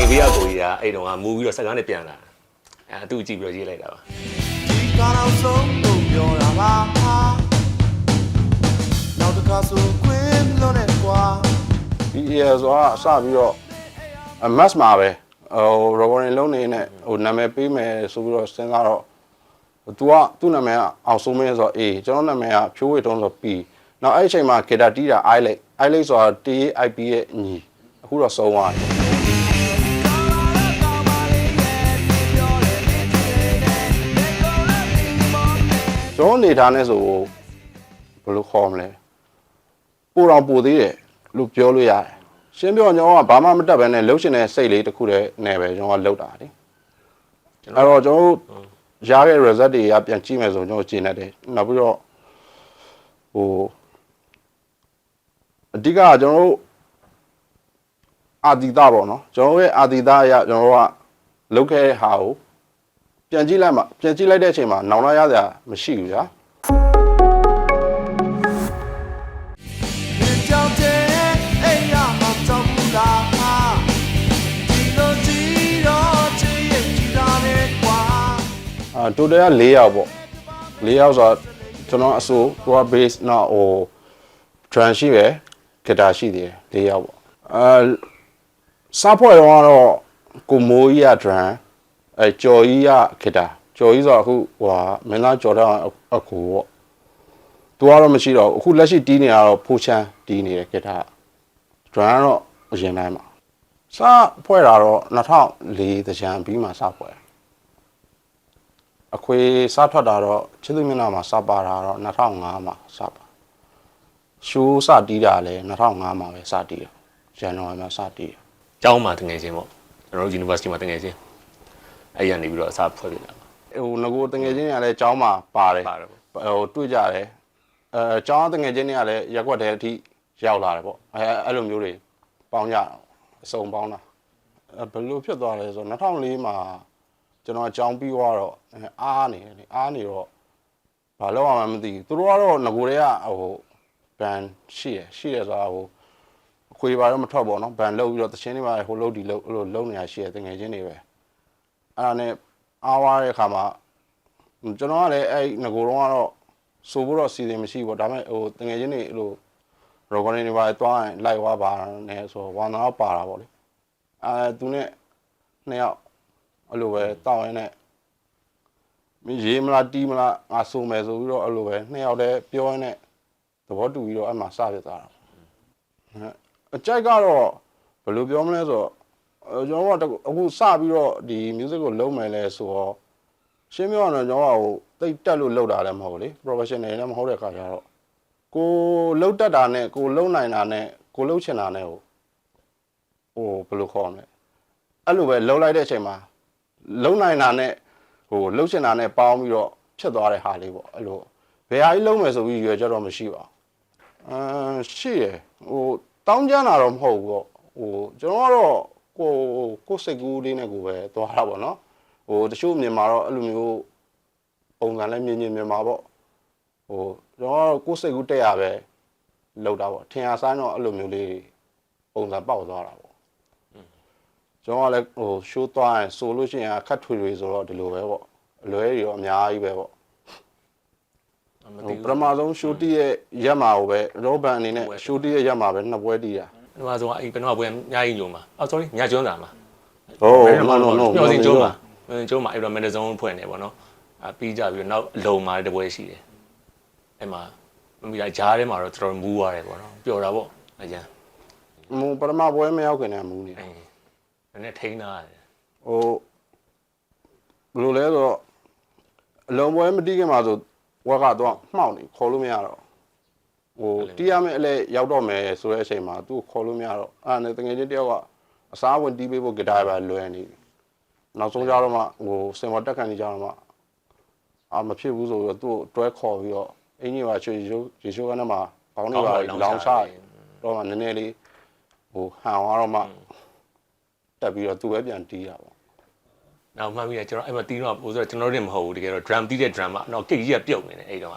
အိမ်ဘေးကကိုကြီးကအဲ့တုန်းကမူပြီးတော့စကားနဲ့ပြန်လာအဲအတူကြည့်ပြီးတော့ရေးလိုက်တာပါဒီကားတော့ဆုံးလို့ပြောတာပါနောက်တစ်ခါဆိုခွင့်မလို့နဲ့ကွာဒီ AR ဆိုတာအစပြီးတော့အမတ်မှာပဲဟို recording လုံးနေနဲ့ဟိုနာမည်ပေးမယ်ဆိုပြီးတော့စဉ်းစားတော့ဟို तू ကသူ့နာမည်ကအောင်စိုးမင်းဆိုတော့ A ကျွန်တော်နာမည်ကဖြိုးဝေတုံးဆို B နောက်အဲ့ဒီအချိန်မှာဂီတာတီးတာ I like I like ဆိုတာ TIP ရဲ့ညီအခုတော့ဆုံးသွားတ ကျွန်တော်နေထားနေဆိုဘယ်လိုခေါ်မလဲပိုတော်ပိုသေးတယ်လို့ပြောလို့ရတယ်ရှင်းပြောကျွန်တော်ကဘာမှမတက်ဘဲနဲ့လှုပ်ရှင်တဲ့စိတ်လေးတစ်ခုတည်းနဲ့ပဲကျွန်တော်ကလှုပ်တာလေကျွန်အဲ့တော်တော့ကျွန်တော်တို့ရခဲ့ result တွေကပြန်ကြည့်မယ်ဆိုကျွန်တော်ကျင်တတ်တယ်နောက်ပြီးတော့ဟိုအဓိကကကျွန်တော်တို့အာဒီတာပေါ့နော်ကျွန်တော်ရဲ့အာဒီတာအရကျွန်တော်တို့ကလုတ်ခဲ့တဲ့ဟာကို ပြန်ကြည့်လိုက်မှပြန်ကြည့်လိုက်တဲ့အချိန်မှာနောင်လာရစရာမရှိဘူးဗျာဒီကြောင့်တဲ့အိမ်ရမှာတော့မူတာဒီလိုကြည့်တော့ချစ်ရဲ့ကြည်တာနဲ့ကွာအာ total က4ယောက်ပေါ့4ယောက်ဆိုတော့ကျွန်တော်အဆို core base နောက်ဟို drum ရှိပဲ guitar ရှိသေးတယ်4ယောက်ပေါ့အာစားဖွဲ့တော့ကတော့ကိုမိုးကြီးက drum အဲကျော်ကြီးက guitar ကျော်ကြီးဆိုတော့အခုဟိုဟာမင်းသားကျော်တော့အကူပေါ့သူကတော့မရှိတော့ဘူးအခုလက်ရှိတီးနေတာတော့ဖိုးချမ်းတီးနေတယ် guitar drum ကတော့အရင်တိုင်းမှာစားဖွဲ့တာတော့2004တကြံပြီးမှစားဖွဲ့အခွေစားထွက်တာတော့ချစ်သူမျက်နှာမှာစပါတာတော့2005မှာစပါရှိုးစတီးတာလည်း2005မှာပဲစတီးတယ်ဇန်နဝါရီမှာစတီးတယ်ကျောင်းမှာတငယ်ချင်းပေါ့ကျွန်တော်တို့ university မှာတငယ်ချင်း အဲ့ရနေပြီးတော့အစားဖွဲ့ပြတာပါဟိုငကိုတငယ်ချင်းတွေကလည်းကျောင်းမှာပါတယ်ပါတယ်ပေါ့ဟိုတွေ့ကြတယ်အဲကျောင်းတငယ်ချင်းတွေကလည်းရက်ွက်တဲ့အထိရောက်လာတယ်ပေါ့အဲအဲ့လိုမျိုးတွေပေါင်းကြတာပေါ့အစုံပေါင်းတာအဲဘယ်လိုဖြစ်သွားလဲဆိုတော့2004မှာကျွန်တော်ကျောင်းပြီးသွားတော့အဲအားနေတယ်လေအားနေတော့ဘာလို့မှမသိဘူးသူတို့ကတော့ငကိုတွေကဟိုဘန်ရှိရရှိရဆိုတာဟိုအခွေပါတော့မထွက်ပေါ့နော်ဘန်လုတ်ပြီးတော့တချင်းတွေပါဟိုလုတ်ဒီလုတ်အဲ့လိုလုံနေရရှိရတငယ်ချင်းတွေပဲ အဲ့ဒါနဲ့အားဝါတဲ့အခါမှာကျွန်တော်ကလည်းအဲ့ငကိုတော့ကတော့ဆိုဖို့တော့စီစဉ်မရှိဘူးပေါ့ဒါပေမဲ့ဟိုတငယ်ချင်းတွေအဲ့လို recording တွေပါတွားရင်လိုက်သွားပါနဲ့ဆိုတော့ဝါနာတော့ပါတာပေါ့လေအဲသူနဲ့နှစ်ယောက်အဲ့လိုပဲတောက်ရင်းနဲ့မင်းရေးမလားတီးမလားငါစုံမယ်ဆိုပြီးတော့အဲ့လိုပဲနှစ်ယောက်တည်းပြောရင်းနဲ့သဘောတူပြီးတော့အဲ့မှာစဖြစ်သွားတာပေါ့အကြိုက်ကတော့ဘယ်လိုပြောမလဲဆိုတော့အဲ ကျွန်တော်ကအခုစပြီးတော့ဒီ music ကိုလုံးမယ်လဲဆိုတော့ရှင်းပြောရရင်ကျွန်တော်ကဟိုတိတ်တက်လို့လောက်တာလည်းမဟုတ်လေ professional လည်းမဟုတ်တဲ့ခါကျတော့ကိုလှုပ်တက်တာနဲ့ကိုလှုပ်နိုင်တာနဲ့ကိုလှုပ်ချင်တာနဲ့ဟိုဟိုဘယ်လိုခေါ်မလဲအဲ့လိုပဲလှုပ်လိုက်တဲ့အချိန်မှာလှုပ်နိုင်တာနဲ့ဟိုလှုပ်ချင်တာနဲ့ပေါင်းပြီးတော့ဖြစ်သွားတဲ့ဟာလေးပေါ့အဲ့လိုဘယ်ဟာကြီးလုံးမယ်ဆိုပြီးရွယ်ချက်တော့မရှိပါဘူးအမ်ရှိရယ်ဟိုတောင်းကြတာတော့မဟုတ်ဘူးပေါ့ဟိုကျွန်တော်ကတော့ ကိုကိုစိတ်ကူးလေးနဲ့ကိုပဲသွားတာပေါ့နော်ဟိုတချို့မြန်မာတော့အဲ့လိုမျိုးပုံစံလည်းမြင်မြင်မြန်မာပေါ့ဟိုကျွန်တော်ကတော့ကိုယ်စိတ်ကူးတက်ရပဲလောက်တာပေါ့ထင်ရဆိုင်တော့အဲ့လိုမျိုးလေးပုံစံပေါက်သွားတာပေါ့ကျွန်တော်ကလည်းဟိုရှိုးသွားရင်ဆိုလို့ရှိရင်ခတ်ထွေတွေဆိုတော့ဒီလိုပဲပေါ့အလွဲတွေတော့အများကြီးပဲပေါ့မဟိုသိပဘူးထမဆုံးရှိုးတီးရဲ့ရက်မှာကိုပဲရောဘန်အနေနဲ့ရှိုးတီးရဲ့ရက်မှာပဲနှစ်ပွဲတီးတာ ပထမဆုံးအဲ့ပထမပွဲညကြီးညုံမှာအော် sorry ညကျွန်းတာမှာဟို no no no မျောစင်ကျုံးမှာကျုံးမှာအဲ့တော့မက်ဒဇုံဖွင့်နေပေါ့နော်အပြီးကြပြီးတော့နောက်အလုံမှာတပွဲရှိတယ်အဲ့မှာမမီလာဂျားထဲမှာတော့တော်တော်မူးသွားတယ်ပေါ့နော်ပျော်တာပေါ့အရင်မပထမပွဲမရောက်ခင်တည်းမူးနေအဲ့နည်းနည်းထိန်းထားတယ်ဟိုဘယ်လိုလဲဆိုတော့အလုံးပွဲမတီးခင်မှာဆိုဝက်ကတော့မှောက်နေခေါ်လို့မရတော့ ဟိုတီးရမယ့်အလဲရောက်တော့မယ်ဆိုတဲ့အချိန်မှာသူ့ကိုခေါ်လို့မရတော့အဲ့ဒါနဲ့တကယ်ချင်းတယောက်ကအစားဝင်တီးပေးဖို့ဂီတာပဲလွယ်နေပြီနောက်ဆုံးကြတော့မှဟိုစင်မော်တက်ခံနေကြတော့မှအာမဖြစ်ဘူးဆိုပြီးတော့သူ့ကိုတွဲခေါ်ပြီးတော့အင်းကြီးကချွေရိုးရေချိုးကနေမှခေါင်းတွေပါလောင်းချတော့မှနည်းနည်းလေးဟိုဟန်သွားတော့မှတက်ပြီးတော့သူပဲပြန်တီးတာပေါ့နောက်မှပြီးတော့ကျွန်တော်အဲ့မှာတီးတော့ပို့ဆိုတော့ကျွန်တော်တို့မဟုတ်ဘူးတကယ်တော့ drum တီးတဲ့ drum ကတော့ kick ကြီးကပြုတ်နေတယ်အဲ့တော့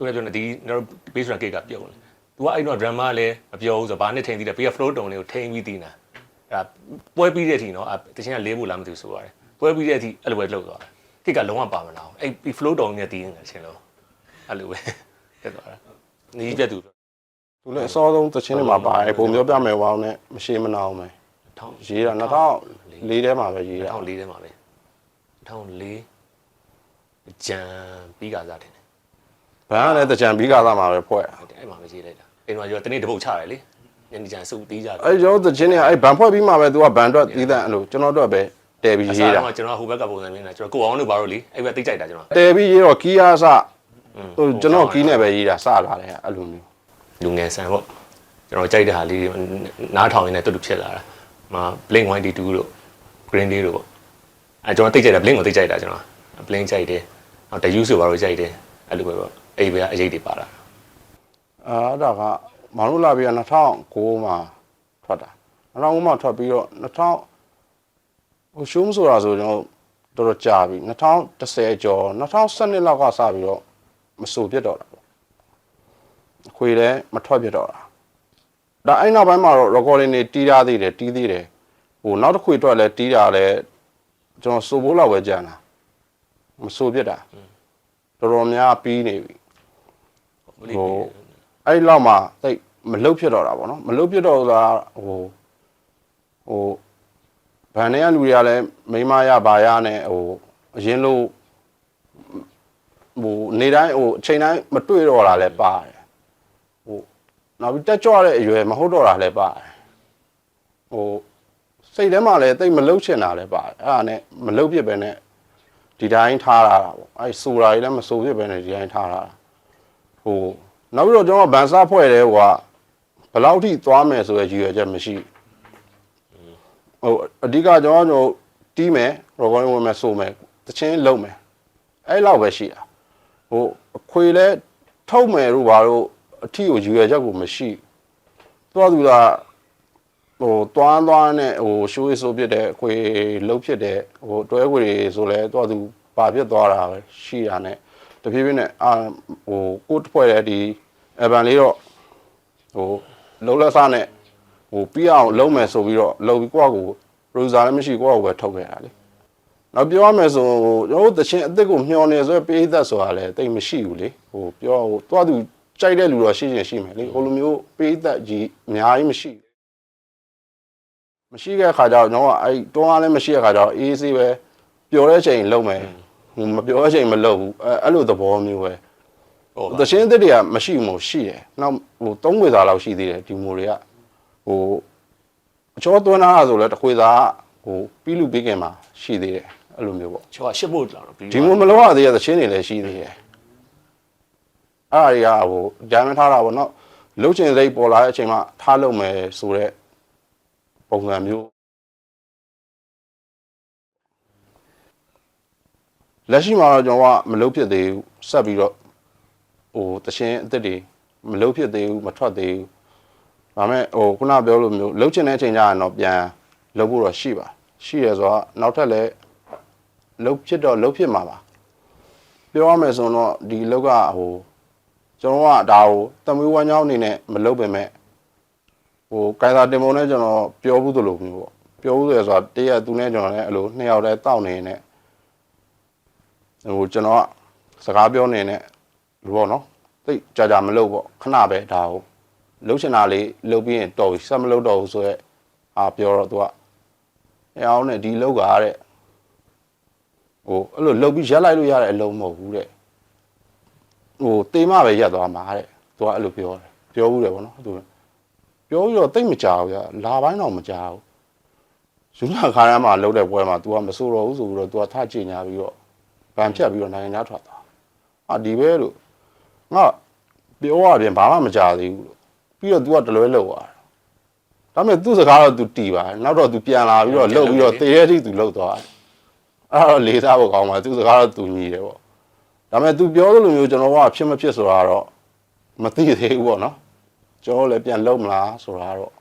သူလည်းပြောနေဒီကျွန်တော် bass drum kick ကပြုတ်နေသူကအဲ့တော့ drum ကလည်းမပြောဘူးဆိုတော့ဘာနဲ့ထိန်တီးတယ်ဘေးက float တုံလေးကိုထိန်ပြီးတီးနေတာအဲ့ဒါပွဲပြီးတဲ့အထိနော်အဲ့တချင်းကလေးဖို့လားမသိဘူးဆိုရတယ်ပွဲပြီးတဲ့အထိအဲ့လိုပဲလှုပ်သွားတယ်ကိတ်ကလုံးဝပါမလာအောင်အဲ့ဒီ flow တောင်နဲ့တည်နေတယ်ချင်းလို့အဲ့လိုပဲတက်သွားတာနေကြီးပြတ်သူသူလည်းအစောဆုံးသချင်းတွေမှာပါတယ်ပုံပြောပြမယ်ဝေါင်းနဲ့မရှိမနာအောင်ပဲထောင်းရေးတာ2004ထဲမှာပဲရေးတာ2004ထဲမှာပဲ2004ကြံပြီးကစားတယ် ဘန်ကလည်းတကြံပြီးကားသားမှာပဲဖွဲ့တာဟုတ်တယ်အဲ့မှာပဲရေးလိုက်တာအိမ်မှာကျော်တနေ့တပုတ်ချရတယ်လေညနေကျန်စုပ်တီးကြတယ်အဲကျွန်တော်သချင်းတွေကအဲဘန်ဖွဲ့ပြီးမှပဲသူကဘန်အတွက်တီးတဲ့အဲ့လိုကျွန်တော်တို့ပဲတဲပြီးအရေးစားတာတော့ကျွန်တော်ဟိုဘက်ကပုံစံမျိုးနဲ့ကျွန်တော်ကိုအောင်တို့ဘာလို့လေအဲ့ဘက်သိကြိုက်တာကျွန်တော်တဲပြီးရေးတော့ကီးအားစဟိုကျွန်တော်ကီးနဲ့ပဲရေးတာစလာတယ်အဲ့လိုမျိုးလူငယ်ဆန်ပေါ့ကျွန်တော်ကြိုက်တဲ့ဟာလေးတွေနားထောင်ရင်းနဲ့တူတူဖြစ်လာတာမှာ Blink 182တို့ Green Day တို့ပေါ့အဲကျွန်တော်သိကြိုက်တာ Blink ကိုသိကြိုက်တာကျွန်တော် Blink ကြိုက်တယ်နောက် The Use ဆိုဘာလို့ကြိုက်တယ်အဲ့လိုပဲပေါ့ အဲ့ဒီပဲအရေးတွေပါလာအာအဲ့ဒါကမောင်တို့လာပြီးတော့2009မှာထွက်တာ2009မှာထွက်ပြီးတော့2000ဟိုရှုံးဆိုတာဆိုကျွန်တော်တော်တော်ကြာပြီ2010ကျော်2012လောက်ကစပြီးတော့မဆိုပြတ်တော့တာပေါ့အခွေလည်းမထွက်ပြတ်တော့တာဒါအဲ့နောက်ပိုင်းမှာတော့ recording တွေတီးထားသေးတယ်တီးသေးတယ်ဟိုနောက်တစ်ခွေအတွက်လည်းတီးတာလည်းကျွန်တော်စိုးဘိုးလောက်ပဲကြံတာမဆိုပြတ်တာတော်တော်များပြီးနေပြီ ဟိုလေးဟိုအဲ့ဒီလောက်မှတိတ်မလုတ်ဖြစ်တော့တာပေါ့နော်မလုတ်ဖြစ်တော့ဆိုတာဟိုဟိုဗန်ထဲကလူတွေကလည်းမိန်းမရဘာရနဲ့ဟိုအရင်လို့ဟိုနေတိုင်းဟိုအချိန်တိုင်းမတွေ့တော့တာလည်းပါတယ်ဟိုနောက်ပြီးတက်ကြွတဲ့အရွယ်မဟုတ်တော့တာလည်းပါတယ်ဟိုစိတ်ထဲမှာလည်းတိတ်မလုတ်ချင်တာလည်းပါတယ်အဲ့ဒါနဲ့မလုတ်ဖြစ်ပဲနဲ့ဒီတိုင်းထားရတာပေါ့အဲ့ဆိုတာကြီးလည်းမဆိုဖြစ်ပဲနဲ့ဒီတိုင်းထားရတာ ဟိုနောက်ပြီးတော့ကျွန်တော်ဗန်စားဖွဲ့တယ်ဟိုကဘယ်လောက်ထိသွားမယ်ဆိုရရည်ရွယ်ချက်မရှိဟိုအဓိကကျွန်တော်တို့တီးမယ်ရောဘောဝင်မယ်ဆိုမယ်တချင်းလုံးမယ်အဲ့လောက်ပဲရှိတာဟိုအခွေလဲထုတ်မယ်တို့ဘာလို့အထီကိုရည်ရွယ်ချက်ကိုမရှိသွားသူကဟိုတွန်းတွန်းနဲ့ဟိုရှိုးရေးဆိုးဖြစ်တဲ့အခွေလုံးဖြစ်တဲ့ဟိုတွဲခွေတွေဆိုလဲသွားသူပါဖြစ်သွားတာပဲရှိတာ ਨੇ တဖြည်းဖြည်းနဲ့အာဟိုကိုတ်ဖွဲ့တဲ့ဒီအဗန်လေးတော့ဟိုလုံးလက်စားနဲ့ဟိုပြီးအောင်လုံးမယ်ဆိုပြီးတော့လုံပြီးကိုယ့်ကိုပရိုဇာလည်းမရှိကိုယ့်ကိုပဲထုတ်ခဲ့တာလေနောက်ပြောရမယ်ဆိုဟိုကျွန်တော်တို့တချင်းအစ်စ်ကိုမျှော်နေဆိုပေးသက်ဆိုတာလည်းတိတ်မရှိဘူးလေဟိုပြောဟိုတွားသူကြိုက်တဲ့လူတော့ရှိရင်ရှိမယ်လေဟိုလိုမျိုးပေးသက်ကြီးအများကြီးမရှိဘူးမရှိတဲ့အခါကျတော့ကျွန်တော်ကအဲ့တွန်းအားလည်းမရှိတဲ့အခါကျတော့အေးအေးဆေးပဲပျော်တဲ့အချိန်လုံးမယ်ဟို မပျော်တဲ့အချိန်မလုပ်ဘူးအဲအဲ့လိုသဘောမျိုးပဲဟုတ်ပါသရှင်အသစ်တွေကမရှိဘူးမို့ရှိတယ်နောက်ဟိုသုံးခွေသားလောက်ရှိသေးတယ်ဒီမိုတွေကဟိုအချောသွန်းသားဆိုလဲတစ်ခွေသားဟိုပြီးလူပြီးခင်မှာရှိသေးတယ်အဲ့လိုမျိုးပေါ့ချောရှစ်ဖို့လာတော့ပြီးဒီမိုမလုံးရသေးတဲ့သရှင်တွေလည်းရှိသေးတယ်အဲ့အရာတွေကဟိုဂျာမန်ထားတာပေါ့နော်လှုပ်ချင်စိတ်ပေါ်လာတဲ့အချိန်မှာထားလို့မယ်ဆိုတော့ပုံစံမျိုး လက်ရှိမှာတော့ကျွန်တော်ကမလုပ်ဖြစ်သေးဘူးဆက်ပြီးတော့ဟိုတရှင်အစ်စ်တွေမလုတ်ဖြစ်သေးဘူးမထွက်သေးဘူးဒါပေမဲ့ဟိုခုနပြောလို့မျိုးလှုပ်ချင်တဲ့အချိန်ကျရင်တော့ပြန်လှုပ်ဖို့တော့ရှိပါရှိရဆိုတော့နောက်ထပ်လည်းလှုပ်ဖြစ်တော့လှုပ်ဖြစ်မှာပါပြောရမယ်ဆိုတော့ဒီလှုပ်ကဟိုကျွန်တော်ကဒါကိုတမွေးဝမ်းကြောင်းအနေနဲ့မလှုပ်ပေမဲ့ဟိုကိုင်သာတင်ပုံနဲ့ကျွန်တော်ပြောဘူးသလိုမျိုးပေါ့ပြောဘူးဆိုရဆိုတာတရက်သူနဲ့ကျွန်တော်လည်းအဲ့လိုနှစ်ယောက်တည်းတောက်နေနေ ဟိုကျွန်တော်ကစကားပြောနေနေလူပေါ့နော်သိပ်ကြာကြာမလုပ်ပေါ့ခဏပဲဒါကိုလှုပ်ချင်တာလေးလှုပ်ပြီးရင်တော်ပြီဆက်မလှုပ်တော့ဘူးဆိုရက်အာပြောတော့သူကအဲအောင်နဲ့ဒီလှုပ်ကားတဲ့ဟိုအဲ့လိုလှုပ်ပြီးရက်လိုက်လို့ရတဲ့အလုံးမဟုတ်ဘူးတဲ့ဟိုတေးမပဲရက်သွားမှာတဲ့သူကအဲ့လိုပြောတယ်ပြောဘူးတယ်ပေါ့နော်သူပြောပြီးတော့တိတ်မကြောက်ဘူးကလာပိုင်းတော့မကြောက်ဘူးယူနာခါရမ်းမှာလှုပ်တဲ့ပွဲမှာ तू ကမစိုးတော့ဘူးဆိုပြီးတော့ तू ကထကြင်ညာပြီးတော့ ဗန်ဖြတ်ပြီးတော့နိုင်ငံသားထွက်သွား အာဒီပဲလို့ငါပြောရပြန်ဘာမှမကြသေးဘူးလို့ပြီးတော့ तू ကတလွဲလောက်သွားတာဒါပေမဲ့သူ့စကားတော့ तू တီးပါနောက်တော့ तू ပြန်လာပြီးတော့လှုပ်ပြီးတော့တရေတိ तू လှုပ်သွားတယ်အဲ့တော့လေးစားဖို့ကောင်းပါသူ့စကားတော့ तू ညီတယ်ပေါ့ဒါပေမဲ့ तू ပြောသလိုမျိုးကျွန်တော်ကဖြစ်မဖြစ်ဆိုတာတော့မသိသေးဘူးပေါ့နော်ကျွန်တော်လည်းပြန်လှုပ်မလားဆိုတာတော့